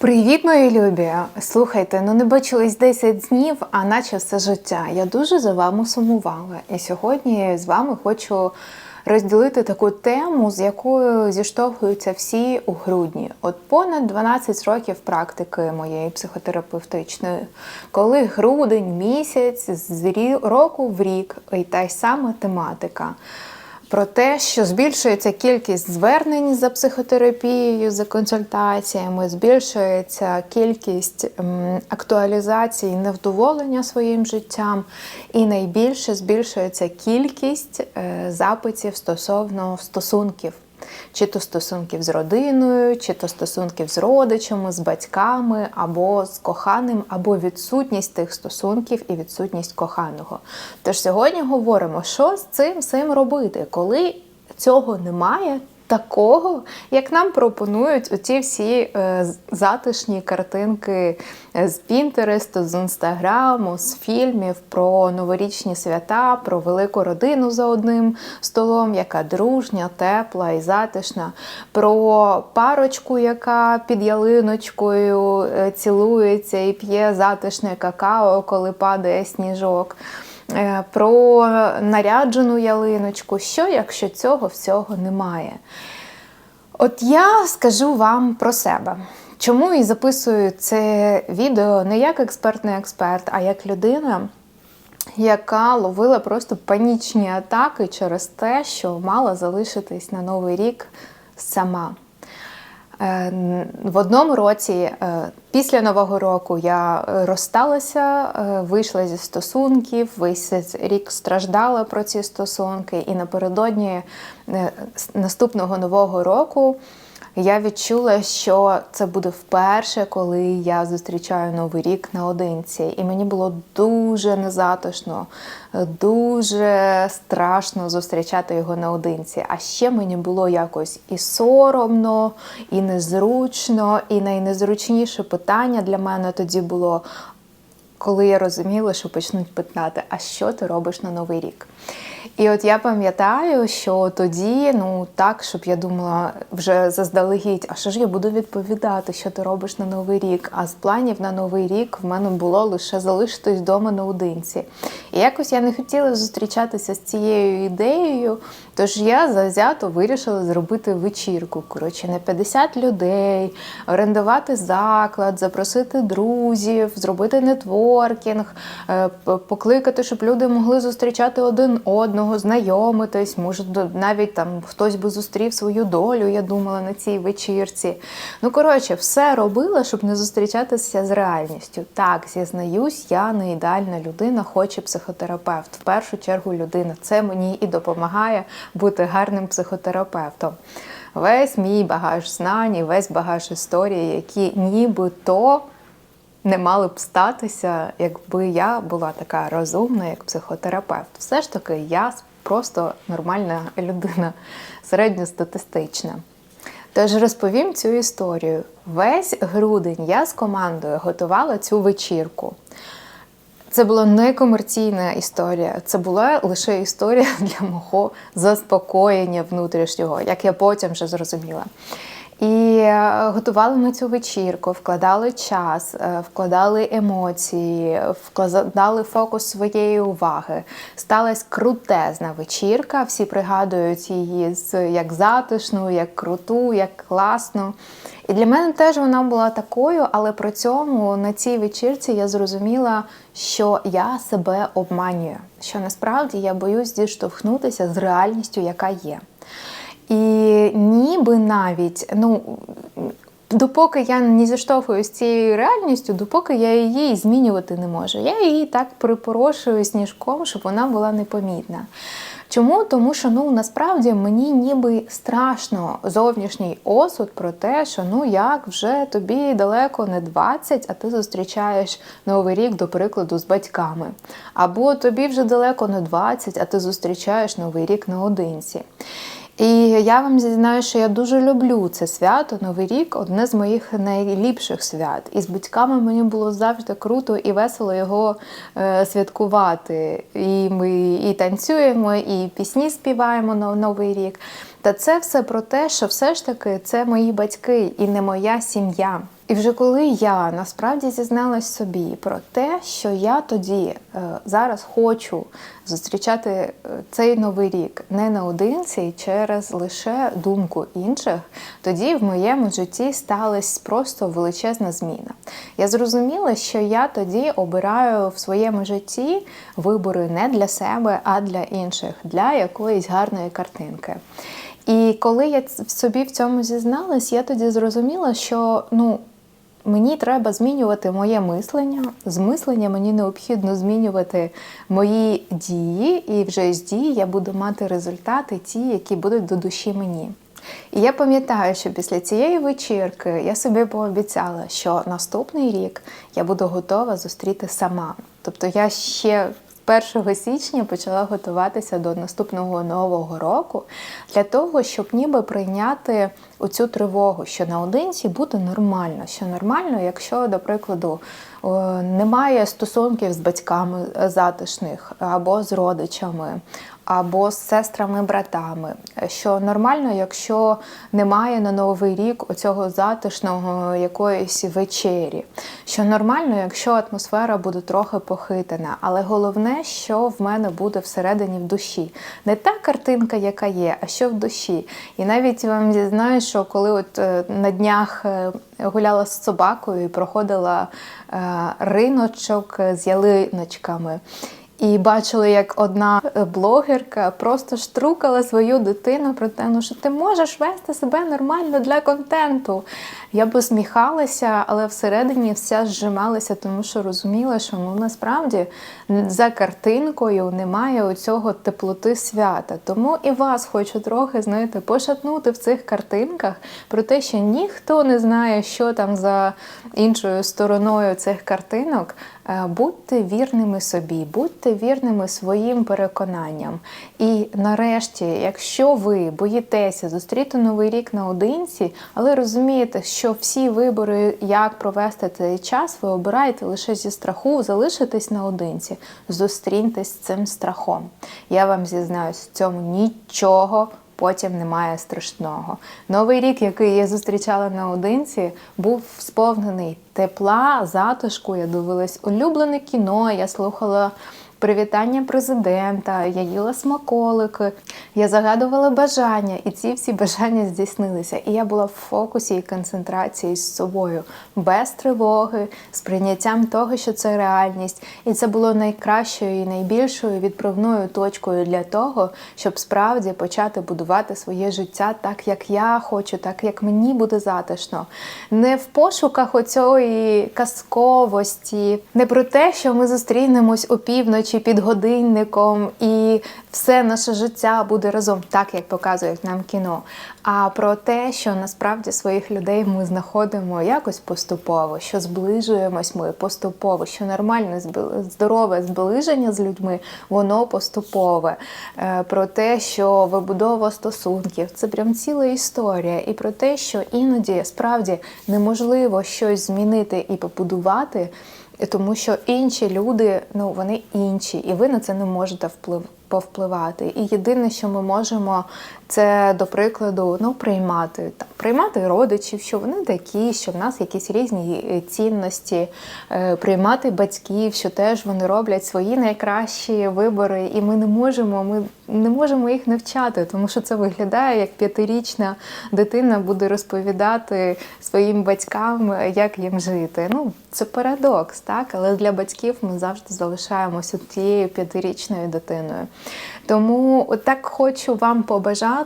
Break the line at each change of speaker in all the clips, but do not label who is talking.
Привіт, мої любі! Слухайте, ну не бачились 10 днів, а наче все життя. Я дуже за вами сумувала. І сьогодні з вами хочу розділити таку тему, з якою зіштовхуються всі у грудні. От понад 12 років практики моєї психотерапевтичної, коли грудень місяць з року в рік і та й сама тематика. Про те, що збільшується кількість звернень за психотерапією, за консультаціями, збільшується кількість ем, актуалізацій невдоволення своїм життям, і найбільше збільшується кількість е, запитів стосовно стосунків. Чи то стосунків з родиною, чи то стосунків з родичами, з батьками, або з коханим, або відсутність тих стосунків і відсутність коханого. Тож сьогодні говоримо, що з цим всім робити, коли цього немає. Такого, як нам пропонують оці всі е, затишні картинки е, з Пінтересту, з інстаграму, з фільмів про новорічні свята, про велику родину за одним столом, яка дружня, тепла і затишна, про парочку, яка під ялиночкою е, цілується і п'є затишне какао, коли падає сніжок. Е, Про наряджену ялиночку. Що, якщо цього всього немає? От я скажу вам про себе. Чому і записую це відео не як експертний експерт, а як людина, яка ловила просто панічні атаки через те, що мала залишитись на новий рік сама. Е, В одному році, е, після Нового року, я е, розсталася, вийшла зі стосунків, весь рік страждала про ці стосунки, і напередодні наступного нового року я відчула, що це буде вперше, коли я зустрічаю новий рік наодинці. І мені було дуже незатишно, е, дуже страшно зустрічати його наодинці. А ще мені було якось і соромно, і незручно, і найнезручніше питання для мене тоді було. Коли я розуміла, що почнуть питати, а що ти робиш на новий рік? І от я пам'ятаю, що тоді, ну так, щоб я думала вже заздалегідь, а що ж я буду відповідати, що ти робиш на новий рік? А з планів на новий рік в мене було лише залишитись вдома наодинці. І якось я не хотіла зустрічатися з цією ідеєю, тож я завзято вирішила зробити вечірку. Коротше, на 50 людей, орендувати заклад, запросити друзів, зробити нетворкінг, е, покликати, щоб люди могли зустрічати один одного, знайомитись. Може, навіть там хтось би зустрів свою долю, я думала, на цій вечірці. Ну, коротше, все робила, щоб не зустрічатися з реальністю. Так, зізнаюсь, я не ідеальна людина, хоче психотерапевт. В першу чергу людина. Це мені і допомагає бути гарним психотерапевтом. Весь мій багаж знань, і весь багаж історії, які нібито не мали б статися, якби я була така розумна, як психотерапевт. Все ж таки, я просто нормальна людина, середньостатистична. Тож розповім цю історію. Весь грудень я з командою готувала цю вечірку. Це була не комерційна історія, це була лише історія для мого заспокоєння внутрішнього, як я потім вже зрозуміла. І е, готували ми цю вечірку, вкладали час, е, вкладали емоції, вкладали фокус своєї уваги. Сталася крутезна вечірка. Всі пригадують її з як затишну, як круту, як класну. І для мене теж вона була такою, але при цьому на цій вечірці я зрозуміла, що я себе обманюю, що насправді я боюсь зіштовхнутися з реальністю, яка є. І ніби навіть, ну. Допоки я не зіштовхуюсь з цією реальністю, допоки я її змінювати не можу. Я її так припорошую сніжком, щоб вона була непомітна. Чому? Тому що ну насправді мені ніби страшно зовнішній осуд про те, що ну як вже тобі далеко не 20, а ти зустрічаєш новий рік, до прикладу, з батьками. Або тобі вже далеко не 20, а ти зустрічаєш новий рік наодинці. І я вам зізнаю, що я дуже люблю це свято. Новий рік одне з моїх найліпших свят. І з батьками мені було завжди круто і весело його е, святкувати. І ми і танцюємо, і пісні співаємо на Новий рік. Та це все про те, що все ж таки це мої батьки і не моя сім'я. І вже коли я насправді зізналась собі про те, що я тоді е, зараз хочу зустрічати е, цей новий рік не наодинці через лише думку інших, тоді в моєму житті сталася просто величезна зміна. Я зрозуміла, що я тоді обираю в своєму житті вибори не для себе, а для інших, для якоїсь гарної картинки. І коли я собі в цьому зізналась, я тоді зрозуміла, що ну. Мені треба змінювати моє мислення. З мислення мені необхідно змінювати мої дії, і вже з дії я буду мати результати, ті, які будуть до душі мені. І я пам'ятаю, що після цієї вечірки я собі пообіцяла, що наступний рік я буду готова зустріти сама. Тобто я ще 1 січня почала готуватися до наступного нового року для того, щоб ніби прийняти оцю тривогу, що наодинці буде нормально. Що нормально, якщо, до прикладу, немає стосунків з батьками е, затишних або з родичами, або з сестрами, братами. Що нормально, якщо немає на новий рік оцього затишного якоїсь вечері. Що нормально, якщо атмосфера буде трохи похитана, але головне, що в мене буде всередині в душі. Не та картинка, яка є, а що в душі. І навіть вам зізнаю, що коли от е, на днях е, гуляла з собакою і проходила е, риночок з ялиночками. І бачили, як одна е, блогерка просто штрукала свою дитину про те, ну що ти можеш вести себе нормально для контенту. Я б усміхалася, але всередині вся зжималася, тому що розуміла, що ну насправді за картинкою немає оцього теплоти свята. Тому і вас хочу трохи, знаєте, пошатнути в цих картинках про те, що ніхто не знає, що там за іншою стороною цих картинок. Е, Будьте вірними собі, будьте вірними своїм переконанням. І нарешті, якщо ви боїтеся зустріти новий рік наодинці, але розумієте, що всі вибори, як провести цей час, ви обираєте лише зі страху залишитись наодинці, зустріньтесь з цим страхом. Я вам зізнаюсь, в цьому нічого потім немає страшного. Новий рік, який я зустрічала наодинці, був сповнений тепла, затишку. Я дивилась улюблене кіно, я слухала. Привітання президента, я їла смаколики, я загадувала бажання, і ці всі бажання здійснилися. І я була в фокусі і концентрації з собою, без тривоги, з прийняттям того, що це реальність. І це було найкращою і найбільшою відправною точкою для того, щоб справді почати будувати своє життя так, як я хочу, так як мені буде затишно. Не в пошуках оцьої казковості, не про те, що ми зустрінемось опівночі під годинником, і все наше життя буде разом, так як показують нам кіно. А про те, що насправді своїх людей ми знаходимо якось поступово, що зближуємось ми поступово, що нормальне здорове зближення з людьми, воно поступове. Е, Про те, що вибудова стосунків це прям ціла історія. І про те, що іноді справді неможливо щось змінити і побудувати. Тому що інші люди, ну вони інші, і ви на це не можете вплив повпливати. І єдине, що ми можемо, це до прикладу, ну приймати там, приймати родичів, що вони такі, що в нас якісь різні е, цінності, е, приймати батьків, що теж вони роблять свої найкращі вибори, і ми не можемо, ми не можемо їх навчати, тому що це виглядає як п'ятирічна дитина буде розповідати своїм батькам, як їм жити. Ну це парадокс, так але для батьків ми завжди залишаємося тією п'ятирічною дитиною. Тому так хочу вам побажати.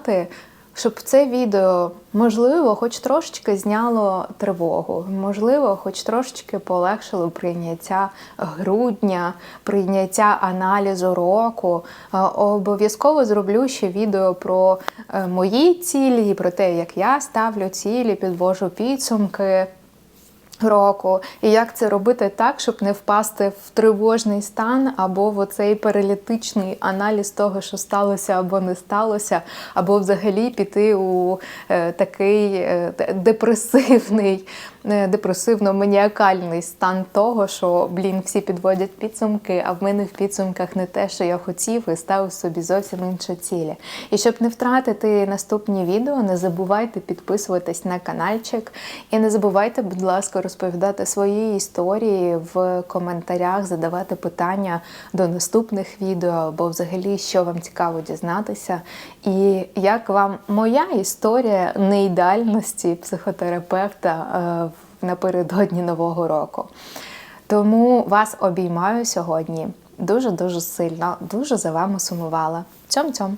Щоб це відео, можливо, хоч трошечки зняло тривогу, можливо, хоч трошечки полегшило прийняття грудня, прийняття аналізу року. Е, Обов'язково зроблю ще відео про е, мої цілі, і про те, як я ставлю цілі, підвожу підсумки року, і як це робити так, щоб не впасти в тривожний стан або в оцей паралітичний аналіз того, що сталося або не сталося, або взагалі піти у е, такий е, депресивний е, депресивно-маніакальний стан того, що блін, всі підводять підсумки, а в мене в підсумках не те, що я хотів, і ставив собі зовсім інші цілі. І щоб не втратити наступні відео, не забувайте підписуватись на каналчик і не забувайте, будь ласка, розповідати свої історії в коментарях, задавати питання до наступних відео, або взагалі, що вам цікаво дізнатися, і як вам моя історія неідеальності психотерапевта е, напередодні Нового року. Тому вас обіймаю сьогодні дуже дуже сильно, дуже за вами сумувала. Цьом-цьом!